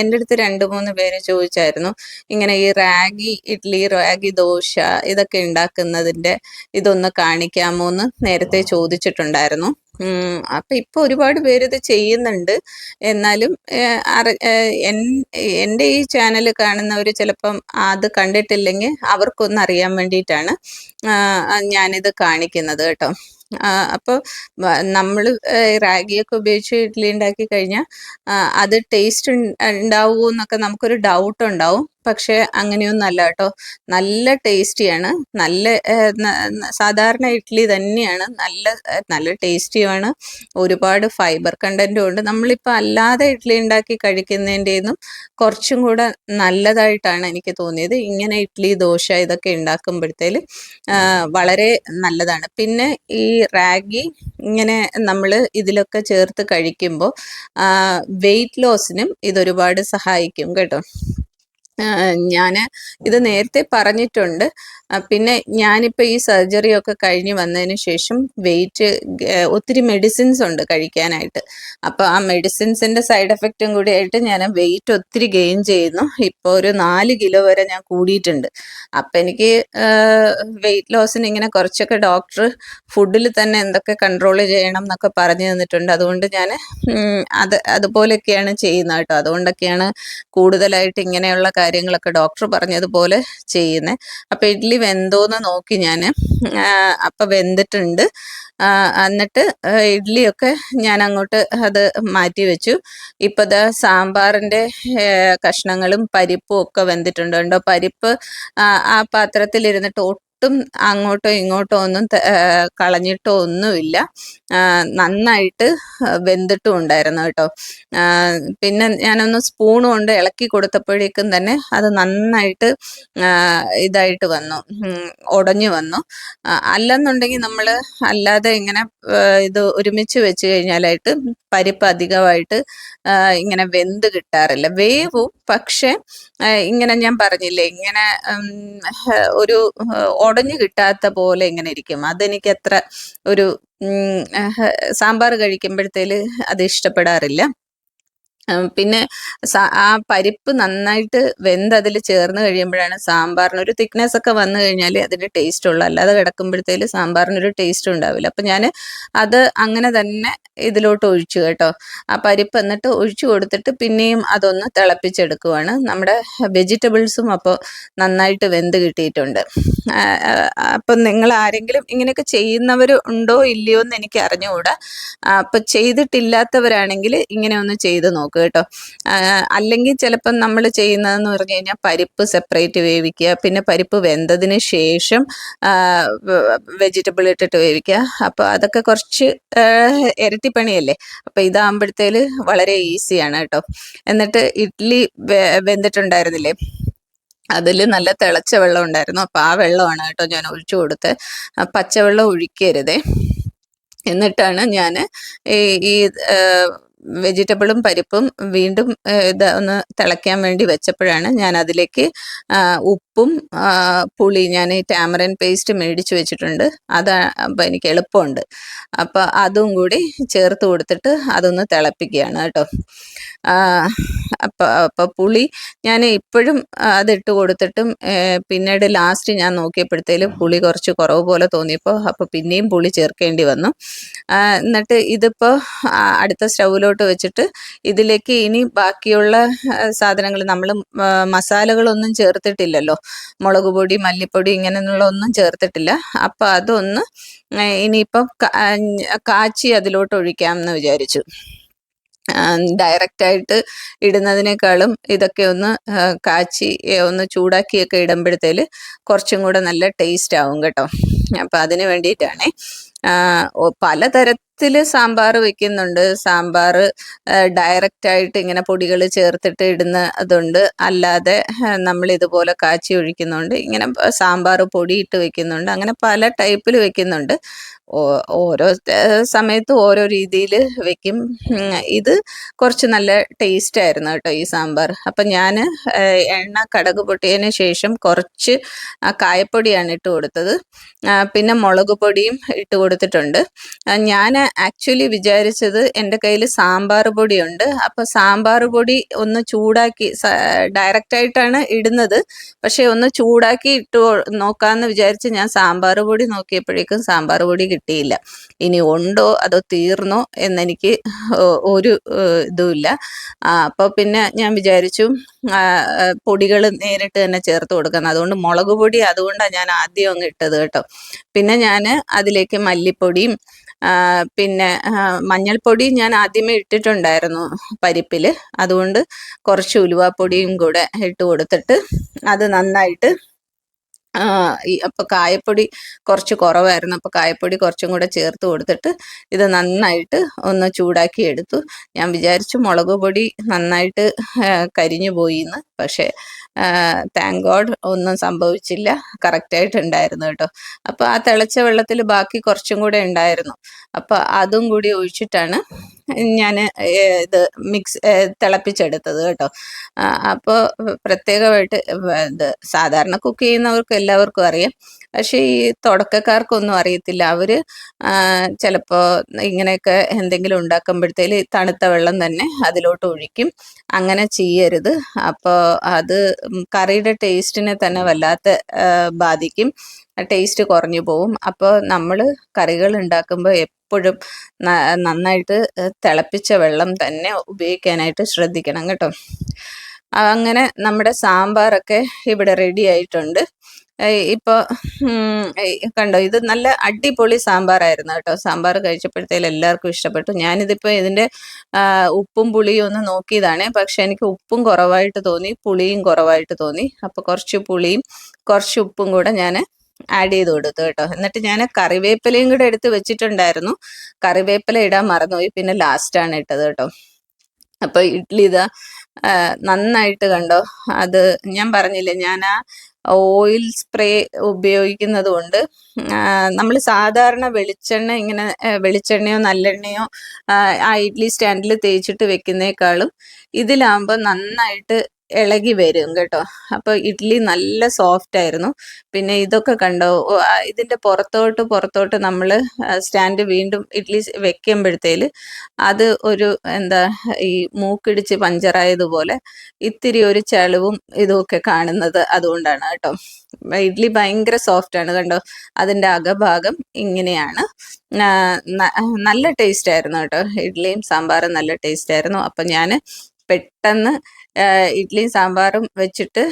എന്റെ അടുത്ത് രണ്ട് മൂന്ന് പേര് ചോദിച്ചായിരുന്നു. ഇങ്ങനെ ഈ റാഗി ഇഡ്ഡലി റാഗി ദോശ ഇതൊക്കെ ഉണ്ടാക്കുന്നതിന്റെ ഇതൊന്ന് കാണിക്കാമോ എന്ന് നേരത്തെ ചോദിച്ചിട്ടുണ്ടായിരുന്നു. അപ്പൊ ഇപ്പൊ ഒരുപാട് പേര് ഇത് ചെയ്യുന്നുണ്ട്. എന്നാലും എന്റെ ഈ ചാനൽ കാണുന്നവർ ചിലപ്പം അത് കണ്ടിട്ടില്ലെങ്കിൽ അവർക്കൊന്ന് അറിയാൻ വേണ്ടിയിട്ടാണ് ഞാനിത് കാണിക്കുന്നത് കേട്ടോ. അപ്പോൾ നമ്മൾ റാഗിയൊക്കെ ഉപയോഗിച്ച് ഇഡ്ഡലി ഉണ്ടാക്കി കഴിഞ്ഞാൽ അത് ടേസ്റ്റ് ഉണ്ടാവുമോ എന്നൊക്കെ നമുക്കൊരു ഡൗട്ട് ഉണ്ടാവും. പക്ഷേ അങ്ങനെയൊന്നും അല്ല കേട്ടോ. നല്ല ടേസ്റ്റിയാണ്. നല്ല സാധാരണ ഇഡ്ഡലി തന്നെയാണ്. നല്ല നല്ല ടേസ്റ്റിയുമാണ്. ഒരുപാട് ഫൈബർ കണ്ടന്റും ഉണ്ട് നമ്മളിപ്പോൾ അല്ലാതെ ഇഡ്ഡലി ഉണ്ടാക്കി കഴിക്കുന്നതിന്റെയൊന്നും കുറച്ചും കൂടെ നല്ലതായിട്ടാണ് എനിക്ക് തോന്നിയത്. ഇങ്ങനെ ഇഡ്ഡലി ദോശ ഇതൊക്കെ ഉണ്ടാക്കുമ്പോഴത്തേൽ വളരെ നല്ലതാണ്. പിന്നെ ഈ റാഗി ഇങ്ങനെ നമ്മൾ ഇതിലൊക്കെ ചേർത്ത് കഴിക്കുമ്പോൾ വെയിറ്റ് ലോസിനും ഇതൊരുപാട് സഹായിക്കും കേട്ടോ. ഞാൻ ഇത് നേരത്തെ പറഞ്ഞിട്ടുണ്ട്. പിന്നെ ഞാനിപ്പോൾ ഈ സർജറി ഒക്കെ കഴിഞ്ഞ് വന്നതിന് ശേഷം വെയിറ്റ് ഒത്തിരി മെഡിസിൻസ് ഉണ്ട് കഴിക്കാനായിട്ട്. അപ്പോൾ ആ മെഡിസിൻസിന്റെ സൈഡ് എഫക്റ്റും കൂടി ആയിട്ട് ഞാൻ വെയിറ്റ് ഒത്തിരി ഗെയിൻ ചെയ്യുന്നു. ഇപ്പോൾ ഒരു നാല് കിലോ വരെ ഞാൻ കൂടിയിട്ടുണ്ട്. അപ്പം എനിക്ക് വെയിറ്റ് ലോസിന് ഇങ്ങനെ കുറച്ചൊക്കെ ഡോക്ടർ ഫുഡിൽ തന്നെ എന്തൊക്കെ കൺട്രോൾ ചെയ്യണം എന്നൊക്കെ പറഞ്ഞു തന്നിട്ടുണ്ട്. അതുകൊണ്ട് ഞാൻ അത് അതുപോലെയൊക്കെയാണ് ചെയ്യുന്നത് കേട്ടോ. അതുകൊണ്ടൊക്കെയാണ് കൂടുതലായിട്ട് ഇങ്ങനെയുള്ള കാര്യങ്ങളൊക്കെ ഡോക്ടർ പറഞ്ഞതുപോലെ ചെയ്യുന്നത് അപ്പോൾ ഇഡ്ഡലി വെന്തോന്ന് നോക്കി ഞാൻ അപ്പം വെന്തിട്ടുണ്ട്. എന്നിട്ട് ഇഡ്ഡലിയൊക്കെ ഞാൻ അങ്ങോട്ട് അത് മാറ്റി വെച്ചു. ഇപ്പോൾ ദാ സാമ്പാറിന്റെ കഷ്ണങ്ങളും പരിപ്പും ഒക്കെ വെന്തിട്ടുണ്ട്. കണ്ടോ? പരിപ്പ് ആ പാത്രത്തിലിരുന്നിട്ട് ഒട്ടും അങ്ങോട്ടോ ഇങ്ങോട്ടോ ഒന്നും കളഞ്ഞിട്ടോ ഒന്നുമില്ല. നന്നായിട്ട് വെന്തിട്ടും ഉണ്ടായിരുന്നു കേട്ടോ. പിന്നെ ഞാനൊന്ന് സ്പൂൺ കൊണ്ട് ഇളക്കി കൊടുത്തപ്പോഴേക്കും തന്നെ അത് നന്നായിട്ട് ഇതായിട്ട് വന്നു. ഉടഞ്ഞു വന്നു. അല്ലെന്നുണ്ടെങ്കിൽ നമ്മൾ അല്ലാതെ ഇങ്ങനെ ഇത് ഒരുമിച്ച് വെച്ച് കഴിഞ്ഞാലായിട്ട് പരിപ്പ് അധികമായിട്ട് ഇങ്ങനെ വെന്ത് കിട്ടാറില്ല. വേവും പക്ഷെ ഇങ്ങനെ ഞാൻ പറഞ്ഞില്ലേ ഇങ്ങനെ ഒരു ഉടഞ്ഞു കിട്ടാത്ത പോലെ ഇങ്ങനെ ഇരിക്കും. അതെനിക്ക് അത്ര ഒരു സാമ്പാർ കഴിക്കുമ്പോഴത്തേൽ അത് ഇഷ്ടപ്പെടാറില്ല. പിന്നെ ആ പരിപ്പ് നന്നായിട്ട് വെന്ത് അതിൽ ചേർന്ന് കഴിയുമ്പോഴാണ് സാമ്പാറിന് ഒരു തിക്നെസ് ഒക്കെ വന്നു കഴിഞ്ഞാൽ അതിന്റെ ടേസ്റ്റ് ഉള്ളു. അല്ലാതെ കിടക്കുമ്പോഴത്തേലും സാമ്പാറിന് ഒരു ടേസ്റ്റ് ഉണ്ടാവില്ല. അപ്പം ഞാൻ അത് അങ്ങനെ തന്നെ ഇതിലോട്ട് ഒഴിച്ചു കേട്ടോ. ആ പരിപ്പ് എന്നിട്ട് ഒഴിച്ചു കൊടുത്തിട്ട് പിന്നെയും അതൊന്ന് തിളപ്പിച്ചെടുക്കുവാണ്. നമ്മുടെ വെജിറ്റബിൾസും അപ്പോൾ നന്നായിട്ട് വെന്ത് കിട്ടിയിട്ടുണ്ട്. അപ്പം നിങ്ങൾ ആരെങ്കിലും ഇങ്ങനെയൊക്കെ ചെയ്യുന്നവർ ഉണ്ടോ ഇല്ലയോ എന്ന് എനിക്ക് അറിഞ്ഞുകൂടാ. അപ്പം ചെയ്തിട്ടില്ലാത്തവരാണെങ്കിൽ ഇങ്ങനെ ഒന്ന് ചെയ്ത് നോക്കുക കേട്ടോ. അല്ലെങ്കിൽ ചിലപ്പം നമ്മൾ ചെയ്യുന്നതെന്ന് പറഞ്ഞു കഴിഞ്ഞാൽ പരിപ്പ് സെപ്പറേറ്റ് വേവിക്കുക. പിന്നെ പരിപ്പ് വെന്തതിന് ശേഷം വെജിറ്റബിൾ ഇട്ടിട്ട് വേവിക്കുക. അപ്പോൾ അതൊക്കെ കുറച്ച് ഇരട്ടിപ്പണിയല്ലേ അപ്പോൾ ഇതാകുമ്പോഴത്തേൽ വളരെ ഈസിയാണ് കേട്ടോ. എന്നിട്ട് ഇഡ്ഡലി വെന്തിട്ടുണ്ടായിരുന്നില്ലേ? അതിൽ നല്ല തിളച്ച വെള്ളം ഉണ്ടായിരുന്നു. അപ്പോൾ ആ വെള്ളമാണ് കേട്ടോ ഞാൻ ഒഴിച്ചു കൊടുത്ത്. പച്ചവെള്ളം ഒഴിക്കരുതേ. എന്നിട്ടാണ് ഞാൻ ഈ വെജിറ്റബിളും പരിപ്പും വീണ്ടും ഇത് ഒന്ന് തിളയ്ക്കാൻ വേണ്ടി വെച്ചപ്പോഴാണ് ഞാൻ അതിലേക്ക് ഉപ്പും പുളി ഞാൻ ഈ ടാമറൻ പേസ്റ്റ് മേടിച്ച് വെച്ചിട്ടുണ്ട്. അത് അപ്പം എനിക്ക് എളുപ്പമുണ്ട്. അപ്പോൾ അതും കൂടി ചേർത്ത് കൊടുത്തിട്ട് അതൊന്ന് തിളപ്പിക്കുകയാണ് കേട്ടോ. അപ്പോൾ അപ്പോൾ പുളി ഞാൻ ഇപ്പോഴും അതിട്ട് കൊടുത്തിട്ടും പിന്നീട് ലാസ്റ്റ് ഞാൻ നോക്കിയപ്പോഴത്തേലും പുളി കുറച്ച് കുറവ് പോലെ തോന്നിയപ്പോൾ അപ്പോൾ പിന്നെയും പുളി ചേർക്കേണ്ടി വന്നു. എന്നിട്ട് ഇതിപ്പോൾ അടുത്ത സ്റ്റൗവിലോട്ട് വെച്ചിട്ട് ഇതിലേക്ക് ഇനി ബാക്കിയുള്ള സാധനങ്ങൾ നമ്മൾ മസാലകളൊന്നും ചേർത്തിട്ടില്ലല്ലോ. മുളക് പൊടി മല്ലിപ്പൊടി ഇങ്ങനെയുള്ള ഒന്നും ചേർത്തിട്ടില്ല. അപ്പം അതൊന്ന് ഇനിയിപ്പം കാച്ചി അതിലോട്ട് ഒഴിക്കാം എന്ന് വിചാരിച്ചു ഡയറക്റ്റായിട്ട് ഇടുന്നതിനേക്കാളും ഇതൊക്കെ ഒന്ന് കാച്ചി ഒന്ന് ചൂടാക്കിയൊക്കെ ഇടുമ്പോഴത്തേൽ കുറച്ചും കൂടെ നല്ല ടേസ്റ്റ് ആവും കേട്ടോ. അപ്പം അതിന് വേണ്ടിയിട്ടാണേ ആ, പലതരത്തിൽ സാമ്പാർ വെക്കുന്നുണ്ട്. സാമ്പാർ ഡയറക്റ്റ് ആയിട്ട് ഇങ്ങനെ പൊടികൾ ചേർത്തിട്ട് ഇടുന്ന അതുണ്ട്. അല്ലാതെ നമ്മൾ ഇതുപോലെ കാച്ചി ഒഴിക്കുന്നുണ്ട്. ഇങ്ങനെ സാമ്പാർ പൊടി ഇട്ട് വെക്കുന്നുണ്ട്. അങ്ങനെ പല ടൈപ്പിൽ വെക്കുന്നുണ്ട്. ഓരോ സമയത്ത് ഓരോ രീതിയിൽ വെക്കും. ഇത് കുറച്ച് നല്ല ടേസ്റ്റ് ആയിരുന്നു കേട്ടോ ഈ സാമ്പാർ അപ്പം ഞാൻ എണ്ണ കടക് പൊട്ടിയതിന് ശേഷം കുറച്ച് കായപ്പൊടിയാണ് ഇട്ട് കൊടുത്തത്. പിന്നെ മുളക് പൊടിയും ഇട്ട് കൊടുത്തിട്ടുണ്ട്. ഞാൻ ആക്ച്വലി വിചാരിച്ചത് എന്റെ കയ്യിൽ സാമ്പാർ പൊടിയുണ്ട്. അപ്പോൾ സാമ്പാർ പൊടി ഒന്ന് ചൂടാക്കി ഡയറക്റ്റ് ആയിട്ടാണ് ഇടുന്നത്. പക്ഷേ ഒന്ന് ചൂടാക്കി ഇട്ട് നോക്കാമെന്ന് വിചാരിച്ച് ഞാൻ സാമ്പാർ പൊടി നോക്കിയപ്പോഴേക്കും സാമ്പാർ പൊടി കിട്ടിയില്ല. ഇനി ഉണ്ടോ അതോ തീർന്നോ എന്നെനിക്ക് ഒരു ഇതുമില്ല. അപ്പോൾ പിന്നെ ഞാൻ വിചാരിച്ചു പൊടികൾ നേരിട്ട് തന്നെ ചേർത്ത് കൊടുക്കണം അതുകൊണ്ട് മുളക് പൊടി അതുകൊണ്ടാണ് ഞാൻ ആദ്യം അങ്ങ് ഇട്ടത് കേട്ടോ. പിന്നെ ഞാൻ അതിലേക്ക് മല്ലിപ്പൊടിയും പിന്നെ മഞ്ഞൾപ്പൊടി ഞാൻ ആദ്യമേ ഇട്ടിട്ടുണ്ടായിരുന്നു പരിപ്പിൽ അതുകൊണ്ട് കുറച്ച് ഉലുവാപ്പൊടിയും കൂടെ ഇട്ട് കൊടുത്തിട്ട് അത് നന്നായിട്ട് ഈ അപ്പോൾ കായപ്പൊടി കുറച്ച് കുറവായിരുന്നു. അപ്പോൾ കായപ്പൊടി കുറച്ചും കൂടെ ചേർത്ത് കൊടുത്തിട്ട് ഇത് നന്നായിട്ട് ഒന്ന് ചൂടാക്കി എടുത്തു. ഞാൻ വിചാരിച്ചു മുളക് പൊടി നന്നായിട്ട് കരിഞ്ഞു പോയി എന്ന് പക്ഷേ താങ്ക് ഗോഡ് ഒന്നും സംഭവിച്ചില്ല. കറക്റ്റായിട്ട് ഉണ്ടായിരുന്നു കേട്ടോ. അപ്പോൾ ആ തിളച്ച വെള്ളത്തിൽ ബാക്കി കുറച്ചും കൂടെ ഉണ്ടായിരുന്നു. അപ്പോൾ അതും കൂടി ഒഴിച്ചിട്ടാണ് ഞാൻ ഇത് മിക്സ് തിളപ്പിച്ചെടുത്തത് കേട്ടോ. അപ്പോൾ പ്രത്യേകമായിട്ട് ഇത് സാധാരണ കുക്ക് ചെയ്യുന്നവർക്ക് എല്ലാവർക്കും അറിയാം. പക്ഷേ ഈ തുടക്കക്കാർക്കൊന്നും അറിയത്തില്ല. അവർ ചിലപ്പോൾ ഇങ്ങനെയൊക്കെ എന്തെങ്കിലും ഉണ്ടാക്കുമ്പോഴത്തേൽ തണുത്ത വെള്ളം തന്നെ അതിലോട്ട് ഒഴിക്കും. അങ്ങനെ ചെയ്യരുത്. അപ്പോൾ അത് കറിയുടെ ടേസ്റ്റിനെ തന്നെ വല്ലാത്ത ബാധിക്കും. ടേസ്റ്റ് കുറഞ്ഞു പോവും. അപ്പോൾ നമ്മൾ കറികൾ ഉണ്ടാക്കുമ്പോൾ എപ്പോഴും നന്നായിട്ട് തിളപ്പിച്ച വെള്ളം തന്നെ ഉപയോഗിക്കാനായിട്ട് ശ്രദ്ധിക്കണം കേട്ടോ. അങ്ങനെ നമ്മുടെ സാമ്പാറൊക്കെ ഇവിടെ റെഡി ആയിട്ടുണ്ട്. ഇപ്പോൾ കണ്ടോ ഇത് നല്ല അടിപൊളി സാമ്പാറായിരുന്നു കേട്ടോ. സാമ്പാർ കഴിച്ചപ്പോഴത്തേലും എല്ലാവർക്കും ഇഷ്ടപ്പെട്ടു. ഞാനിതിപ്പോൾ ഇതിന്റെ ഉപ്പും പുളിയും ഒന്ന് നോക്കിയതാണ്. പക്ഷെ എനിക്ക് ഉപ്പും കുറവായിട്ട് തോന്നി പുളിയും കുറവായിട്ട് തോന്നി. അപ്പോൾ കുറച്ച് പുളിയും കുറച്ച് ഉപ്പും കൂടെ ഞാൻ ആഡ് ചെയ്ത് കൊടുത്തു കേട്ടോ. എന്നിട്ട് ഞാൻ കറിവേപ്പിലയും കൂടെ എടുത്ത് വെച്ചിട്ടുണ്ടായിരുന്നു. കറിവേപ്പില ഇടാൻ മറന്നുപോയി. പിന്നെ ലാസ്റ്റ് ആണ് ഇട്ടത് കേട്ടോ. അപ്പൊ ഇഡ്ഡലി ഇതാ നന്നായിട്ട് കണ്ടോ. അത് ഞാൻ പറഞ്ഞില്ലേ ഞാൻ ആ ഓയിൽ സ്പ്രേ ഉപയോഗിക്കുന്നത് കൊണ്ട് നമ്മൾ സാധാരണ വെളിച്ചെണ്ണ ഇങ്ങനെ വെളിച്ചെണ്ണയോ നല്ലെണ്ണയോ ആ, ഇഡ്ഡലി സ്റ്റാൻഡിൽ തേച്ചിട്ട് വെക്കുന്നേക്കാളും ഇതിലാകുമ്പോൾ നന്നായിട്ട് ഇളകി വരും കേട്ടോ. അപ്പോൾ ഇഡ്ഡലി നല്ല സോഫ്റ്റ് ആയിരുന്നു. പിന്നെ ഇതൊക്കെ കണ്ടോ ഇതിന്റെ പുറത്തോട്ട് പുറത്തോട്ട് നമ്മൾ സ്റ്റാൻഡ് വീണ്ടും ഇഡ്ഡലി വെക്കുമ്പോഴത്തേൽ അത് ഒരു എന്താ ഈ മൂക്കിടിച്ച് പഞ്ചറായതുപോലെ ഇത്തിരി ഒരു ചളിവും ഇതുമൊക്കെ കാണുന്നത് അതുകൊണ്ടാണ് കേട്ടോ. ഇഡ്ഡലി ഭയങ്കര സോഫ്റ്റ് ആണ് കണ്ടോ. അതിന്റെ അകഭാഗം ഇങ്ങനെയാണ്. നല്ല ടേസ്റ്റ് ആയിരുന്നു കേട്ടോ. ഇഡ്ഡലിയും സാമ്പാറും നല്ല ടേസ്റ്റ് ആയിരുന്നു. അപ്പം ഞാൻ പെട്ടെന്ന് ഇഡ്ഡലിയും സാമ്പാറും വെച്ചിട്ട്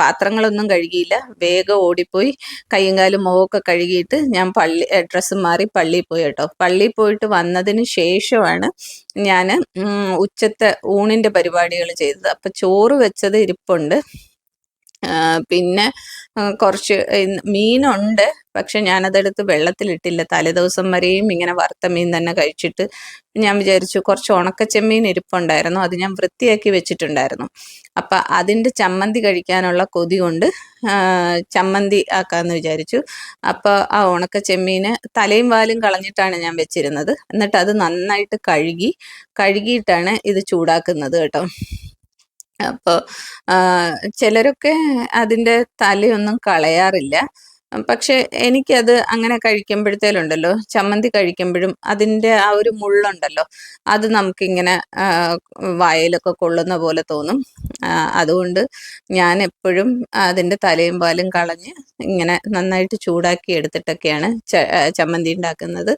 പാത്രങ്ങളൊന്നും കഴുകിയില്ല. വേഗം ഓടിപ്പോയി കയ്യും കാലും മുഖമൊക്കെ കഴുകിയിട്ട് ഞാൻ പള്ളി ഡ്രസ്സ് മാറി പള്ളിയിൽ പോയി കേട്ടോ. പള്ളിയിൽ പോയിട്ട് വന്നതിന് ശേഷമാണ് ഞാൻ ഉച്ചത്തെ ഊണിന്റെ പരിപാടികൾ ചെയ്തത്. അപ്പം ചോറ് വെച്ചത് ഇരിപ്പുണ്ട്. പിന്നെ കുറച്ച് മീനുണ്ട്. പക്ഷെ ഞാനതെടുത്ത് വെള്ളത്തിലിട്ടില്ല. തലേദിവസം വരെയും ഇങ്ങനെ വറുത്ത മീൻ തന്നെ കഴിച്ചിട്ട് ഞാൻ വിചാരിച്ചു കുറച്ച് ഉണക്കച്ചെമ്മീൻ ഇരിപ്പുണ്ടായിരുന്നു. അത് ഞാൻ വൃത്തിയാക്കി വെച്ചിട്ടുണ്ടായിരുന്നു. അപ്പം അതിന്റെ ചമ്മന്തി കഴിക്കാനുള്ള കൊതി കൊണ്ട് ചമ്മന്തി ആക്കാമെന്ന് വിചാരിച്ചു. അപ്പോൾ ആ ഉണക്കച്ചെമ്മീന് തലയും വാലും കളഞ്ഞിട്ടാണ് ഞാൻ വെച്ചിരുന്നത്. എന്നിട്ട് അത് നന്നായിട്ട് കഴുകി കഴുകിയിട്ടാണ് ഇത് ചൂടാക്കുന്നത് കേട്ടോ. അപ്പോൾ ചിലരൊക്കെ അതിന്റെ തലയൊന്നും കളയാറില്ല. പക്ഷെ എനിക്കത് അങ്ങനെ കഴിക്കുമ്പോഴത്തേലുണ്ടല്ലോ ചമ്മന്തി കഴിക്കുമ്പോഴും അതിന്റെ ആ ഒരു മുള്ളുണ്ടല്ലോ അത് നമുക്കിങ്ങനെ വായിലൊക്കെ കൊള്ളുന്ന പോലെ തോന്നും. അതുകൊണ്ട് ഞാൻ എപ്പോഴും അതിന്റെ തലയും പാലും കളഞ്ഞ് ഇങ്ങനെ നന്നായിട്ട് ചൂടാക്കി എടുത്തിട്ടൊക്കെയാണ് ചമ്മന്തി ഉണ്ടാക്കുന്നത്.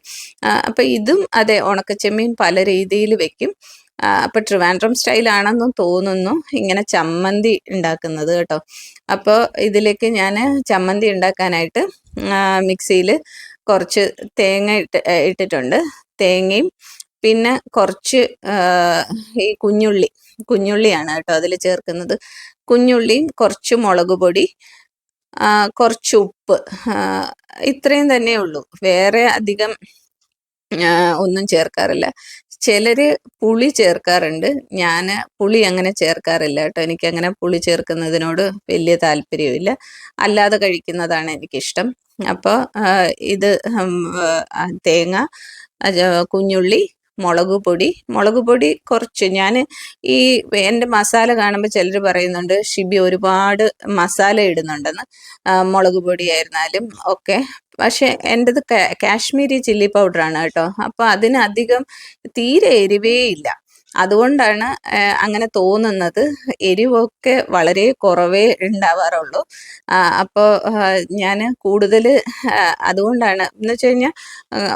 അപ്പം ഇതും അതെ ഉണക്കച്ചെമ്മീൻ പല രീതിയിൽ വെക്കും. ആ, അപ്പൊ ട്രിവാൻഡ്രം സ്റ്റൈലാണെന്നും തോന്നുന്നു. ഇങ്ങനെ ചമ്മന്തി ഉണ്ടാക്കുന്നത് കേട്ടോ. അപ്പോൾ ഇതിലേക്ക് ഞാൻ ചമ്മന്തി ഉണ്ടാക്കാനായിട്ട് മിക്സിയിൽ കുറച്ച് തേങ്ങ ഇട്ട് ഇട്ടിട്ടുണ്ട്. തേങ്ങയും പിന്നെ കുറച്ച് ഈ കുഞ്ഞുള്ളി കുഞ്ഞുള്ളിയാണ് കേട്ടോ അതിൽ ചേർക്കുന്നത്. കുഞ്ഞുള്ളിയും കുറച്ച് മുളക് പൊടി കുറച്ച് ഉപ്പ് ഇത്രയും തന്നെ ഉള്ളൂ. വേറെ അധികം ഒന്നും ചേർക്കാറില്ല. ചിലര് പുളി ചേർക്കാറുണ്ട്. ഞാൻ പുളി അങ്ങനെ ചേർക്കാറില്ല കേട്ടോ. എനിക്ക് അങ്ങനെ പുളി ചേർക്കുന്നതിനോട് വലിയ താല്പര്യമില്ല അല്ലാതെ കഴിക്കുന്നതാണ് എനിക്കിഷ്ടം. അപ്പോൾ ഇത് തേങ്ങ കുഞ്ഞുള്ളി മുളക് പൊടി. മുളക് പൊടി കുറച്ച്. ഞാൻ ഈ എന്റെ മസാല കാണുമ്പോൾ ചിലർ പറയുന്നുണ്ട് ഷിബി ഒരുപാട് മസാല ഇടുന്നുണ്ടെന്ന്. മുളക് പൊടിയായിരുന്നാലും ഒക്കെ. പക്ഷെ എന്റെത് കാശ്മീരി ചില്ലി പൗഡറാണ് കേട്ടോ. അപ്പോൾ അതിനധികം തീരെ എരിവേ ഇല്ല. അതുകൊണ്ടാണ് അങ്ങനെ തോന്നുന്നത്. എരിവൊക്കെ വളരെ കുറവേ ഉണ്ടാവാറുള്ളൂ. അപ്പോൾ ഞാൻ കൂടുതൽ അതുകൊണ്ടാണ്. എന്ന് വെച്ച് കഴിഞ്ഞാൽ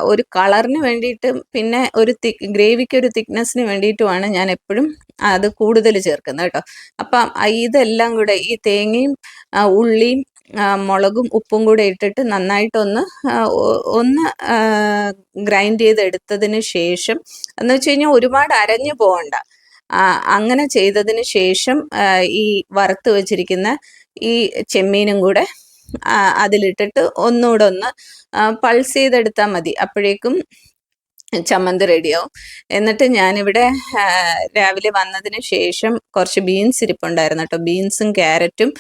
ഒരു കളറിന് വേണ്ടിയിട്ട് പിന്നെ ഒരു തിക് ഗ്രേവിക്ക് ഒരു തിക്നെസ്സിന് വേണ്ടിയിട്ടുമാണ് ഞാൻ എപ്പോഴും അത് കൂടുതൽ ചേർക്കുന്നത് കേട്ടോ. അപ്പം ഇതെല്ലാം കൂടെ ഈ തേങ്ങയും ഉള്ളിയും മുളകും ഉപ്പും കൂടെ ഇട്ടിട്ട് നന്നായിട്ടൊന്ന് ഒന്ന് ഗ്രൈൻഡ് ചെയ്തെടുത്തതിന് ശേഷം എന്ന് വെച്ച് കഴിഞ്ഞാൽ ഒരുപാട് അരഞ്ഞു പോകണ്ട അങ്ങനെ ചെയ്തതിന് ശേഷം ഈ വറുത്ത് വെച്ചിരിക്കുന്ന ഈ ചെമ്മീനും കൂടെ അതിലിട്ടിട്ട് ഒന്നുകൂടെ ഒന്ന് പൾസ് ചെയ്തെടുത്താൽ മതി. അപ്പോഴേക്കും ചമ്മന്തി റെഡിയാവും. എന്നിട്ട് ഞാനിവിടെ രാവിലെ വന്നതിന് ശേഷം കുറച്ച് ബീൻസ് ഇരിപ്പുണ്ടായിരുന്നു കേട്ടോ. ബീൻസും ക്യാരറ്റും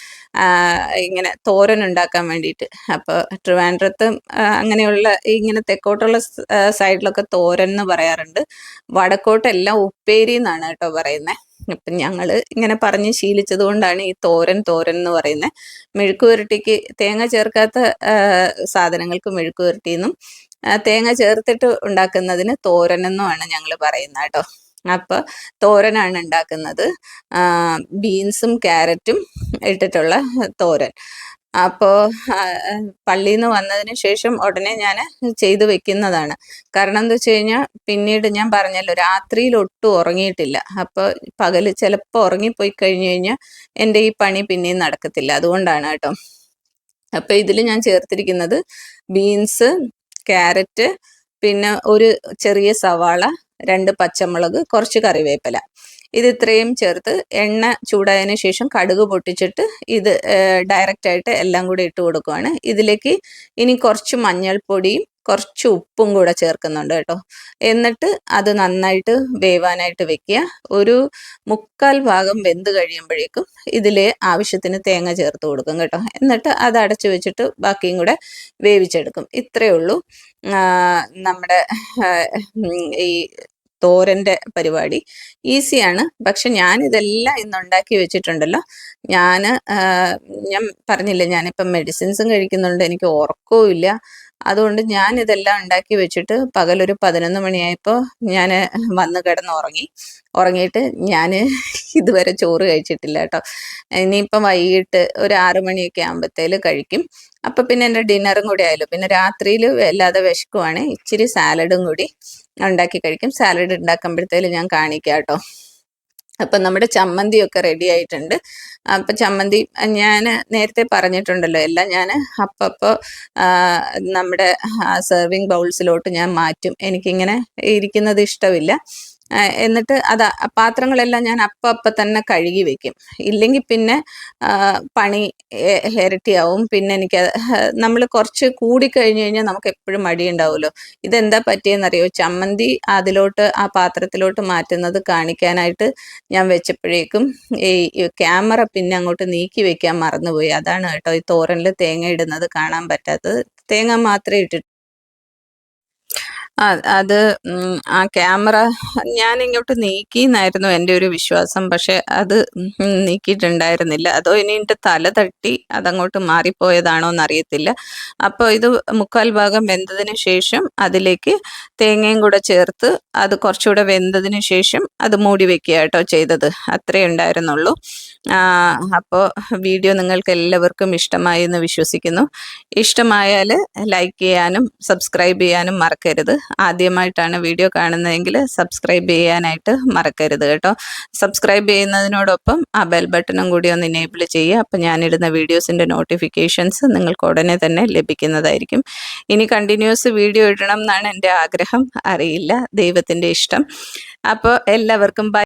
ഇങ്ങനെ തോരൻ ഉണ്ടാക്കാൻ വേണ്ടിയിട്ട്. അപ്പോൾ ട്രിവാൻഡ്രത്ത് അങ്ങനെയുള്ള ഇങ്ങനെ തെക്കോട്ടുള്ള സൈഡിലൊക്കെ തോരൻ എന്ന് പറയാറുണ്ട്. വടക്കോട്ടെല്ലാം ഉപ്പേരി എന്നാണ് കേട്ടോ പറയുന്നത് അപ്പം ഞങ്ങൾ ഇങ്ങനെ പറഞ്ഞ് ശീലിച്ചത് കൊണ്ടാണ് ഈ തോരൻ തോരൻ എന്ന് പറയുന്നത് മെഴുക്കുപുരട്ടിക്ക് തേങ്ങ ചേർക്കാത്ത സാധനങ്ങൾക്ക് മെഴുക്കുപുരട്ടി എന്നും തേങ്ങ ചേർത്തിട്ട് ഉണ്ടാക്കുന്നതിന് തോരനെന്നുമാണ് ഞങ്ങൾ പറയുന്നത് കേട്ടോ. അപ്പോൾ തോരനാണ് ഉണ്ടാക്കുന്നത്. ബീൻസും ക്യാരറ്റും ഇട്ടിട്ടുള്ള തോരൻ. അപ്പോൾ പള്ളിയിൽ നിന്ന് വന്നതിന് ശേഷം ഉടനെ ഞാൻ ചെയ്തു വെക്കുന്നതാണ്. കാരണം എന്താ വെച്ച് കഴിഞ്ഞാൽ പിന്നീട് ഞാൻ പറഞ്ഞല്ലോ രാത്രിയിൽ ഒട്ടും ഉറങ്ങിയിട്ടില്ല. അപ്പോൾ പകൽ ചിലപ്പോൾ ഉറങ്ങിപ്പോയി കഴിഞ്ഞു കഴിഞ്ഞാൽ എന്റെ ഈ പണി പിന്നെയും നടക്കത്തില്ല. അതുകൊണ്ടാണ് കേട്ടോ. അപ്പോൾ ഇതിൽ ഞാൻ ചേർത്തിരിക്കുന്നത് ബീൻസ് ക്യാരറ്റ് പിന്നെ ഒരു ചെറിയ സവാള രണ്ട് പച്ചമുളക് കുറച്ച് കറിവേപ്പില. ഇത് ഇത്രയും ചേർത്ത് എണ്ണ ചൂടായതിനു ശേഷം കടുക് പൊട്ടിച്ചിട്ട് ഇത് ഡയറക്റ്റ് ആയിട്ട് എല്ലാം കൂടി ഇട്ട് കൊടുക്കുവാണ്. ഇതിലേക്ക് ഇനി കുറച്ച് മഞ്ഞൾപ്പൊടിയും കുറച്ച് ഉപ്പും കൂടെ ചേർക്കുന്നുണ്ട് കേട്ടോ. എന്നിട്ട് അത് നന്നായിട്ട് വേവാനായിട്ട് വെക്കുക. ഒരു മുക്കാൽ ഭാഗം വെന്ത് കഴിയുമ്പോഴേക്കും ഇതിൽ ആവശ്യത്തിന് തേങ്ങ ചേർത്ത് കൊടുക്കും കേട്ടോ. എന്നിട്ട് അത് അടച്ചു വെച്ചിട്ട് ബാക്കിയും കൂടെ വേവിച്ചെടുക്കും. ഇത്രയേ ഉള്ളൂ. നമ്മുടെ ഈ തോരന്റെ പരിപാടി. ഈസിയാണ്. പക്ഷെ ഞാനിതെല്ലാം ഇന്ന് ഉണ്ടാക്കി വെച്ചിട്ടുണ്ടല്ലോ. ഞാൻ ഞാൻ പറഞ്ഞില്ലേ ഞാനിപ്പം മെഡിസിൻസും കഴിക്കുന്നുണ്ട്. എനിക്ക് ഉറക്കവും ഇല്ല. അതുകൊണ്ട് ഞാൻ ഇതെല്ലാം ഉണ്ടാക്കി വെച്ചിട്ട് പകലൊരു പതിനൊന്ന് മണിയായപ്പോൾ ഞാൻ വന്ന് കിടന്ന് ഉറങ്ങി ഉറങ്ങിയിട്ട് ഞാൻ ഇതുവരെ ചോറ് കഴിച്ചിട്ടില്ല കേട്ടോ. ഇനിയിപ്പം വൈകിട്ട് ഒരു ആറ് മണിയൊക്കെ ആകുമ്പോഴത്തേൽ കഴിക്കും. അപ്പം പിന്നെ എന്റെ ഡിന്നറും കൂടി ആയല്ലോ. പിന്നെ രാത്രിയിൽ വല്ലാതെ വിശക്കുവാണ്. ഇച്ചിരി സാലഡും കൂടി ഉണ്ടാക്കി കഴിക്കും. സാലഡ് ഉണ്ടാക്കുമ്പോഴത്തേലും ഞാൻ കാണിക്കാം കേട്ടോ. അപ്പം നമ്മുടെ ചമ്മന്തിയൊക്കെ റെഡി ആയിട്ടുണ്ട്. അപ്പം ചമ്മന്തി ഞാൻ നേരത്തെ പറഞ്ഞിട്ടുണ്ടല്ലോ എല്ലാം ഞാൻ അപ്പപ്പോൾ നമ്മുടെ സെർവിങ് ബൗൾസിലോട്ട് ഞാൻ മാറ്റും. എനിക്കിങ്ങനെ ഇരിക്കുന്നത് ഇഷ്ടമില്ല. എന്നിട്ട് അത് പാത്രങ്ങളെല്ലാം ഞാൻ അപ്പം അപ്പം തന്നെ കഴുകി വെക്കും. ഇല്ലെങ്കിൽ പിന്നെ പണി ഇരട്ടിയാവും. പിന്നെ എനിക്ക് നമ്മൾ കുറച്ച് കൂടി കഴിഞ്ഞു കഴിഞ്ഞാൽ നമുക്ക് എപ്പോഴും മടിയുണ്ടാവുമല്ലോ ഇതെന്താ പറ്റിയെന്നറിയോ? ചമ്മന്തി അതിലോട്ട് ആ പാത്രത്തിലോട്ട് മാറ്റുന്നത് കാണിക്കാനായിട്ട് ഞാൻ വെച്ചപ്പോഴേക്കും ഈ ക്യാമറ പിന്നെ അങ്ങോട്ട് നീക്കി വെക്കാൻ മറന്നുപോയി. അതാണ് കേട്ടോ ഈ തോരനിൽ തേങ്ങ ഇടുന്നത് കാണാൻ പറ്റാത്തത്. തേങ്ങ മാത്രമേ ഇട്ടിട്ട് അത് ആ ക്യാമറ ഞാൻ ഇങ്ങോട്ട് നീക്കിന്നായിരുന്നു എന്റെ ഒരു വിശ്വാസം. പക്ഷെ അത് നീക്കിയിട്ടുണ്ടായിരുന്നില്ല. അതോ ഇനി എന്റെ തല തട്ടി അതങ്ങോട്ട് മാറിപ്പോയതാണോ എന്നറിയത്തില്ല. അപ്പോൾ ഇത് മുക്കാൽ ഭാഗം വെന്തതിന് ശേഷം അതിലേക്ക് തേങ്ങയും കൂടെ ചേർത്ത് അത് കുറച്ചുകൂടെ വെന്തതിന് ശേഷം അത് മൂടി വെക്കുക കേട്ടോ ചെയ്തത്. അത്രേ ഉണ്ടായിരുന്നുള്ളൂ. അപ്പോൾ വീഡിയോ നിങ്ങൾക്ക് എല്ലാവർക്കും ഇഷ്ടമായി എന്ന് വിശ്വസിക്കുന്നു. ഇഷ്ടമായാൽ ലൈക്ക് ചെയ്യാനും സബ്സ്ക്രൈബ് ചെയ്യാനും മറക്കരുത്. ആദ്യമായിട്ടാണ് വീഡിയോ കാണുന്നതെങ്കിൽ സബ്സ്ക്രൈബ് ചെയ്യാനായിട്ട് മറക്കരുത് കേട്ടോ. സബ്സ്ക്രൈബ് ചെയ്യുന്നതിനോടൊപ്പം ആ ബെൽ ബട്ടണും കൂടി ഒന്ന് എനേബിൾ ചെയ്യുക. അപ്പം ഞാനിടുന്ന വീഡിയോസിന്റെ നോട്ടിഫിക്കേഷൻസ് നിങ്ങൾക്ക് ഉടനെ തന്നെ ലഭിക്കുന്നതായിരിക്കും. ഇനി കണ്ടിന്യൂസ് വീഡിയോ ഇടണം എന്നാണ് എന്റെ ആഗ്രഹം. അറിയില്ല. ദൈവത്തിന്റെ ഇഷ്ടം. അപ്പോൾ എല്ലാവർക്കും ബൈ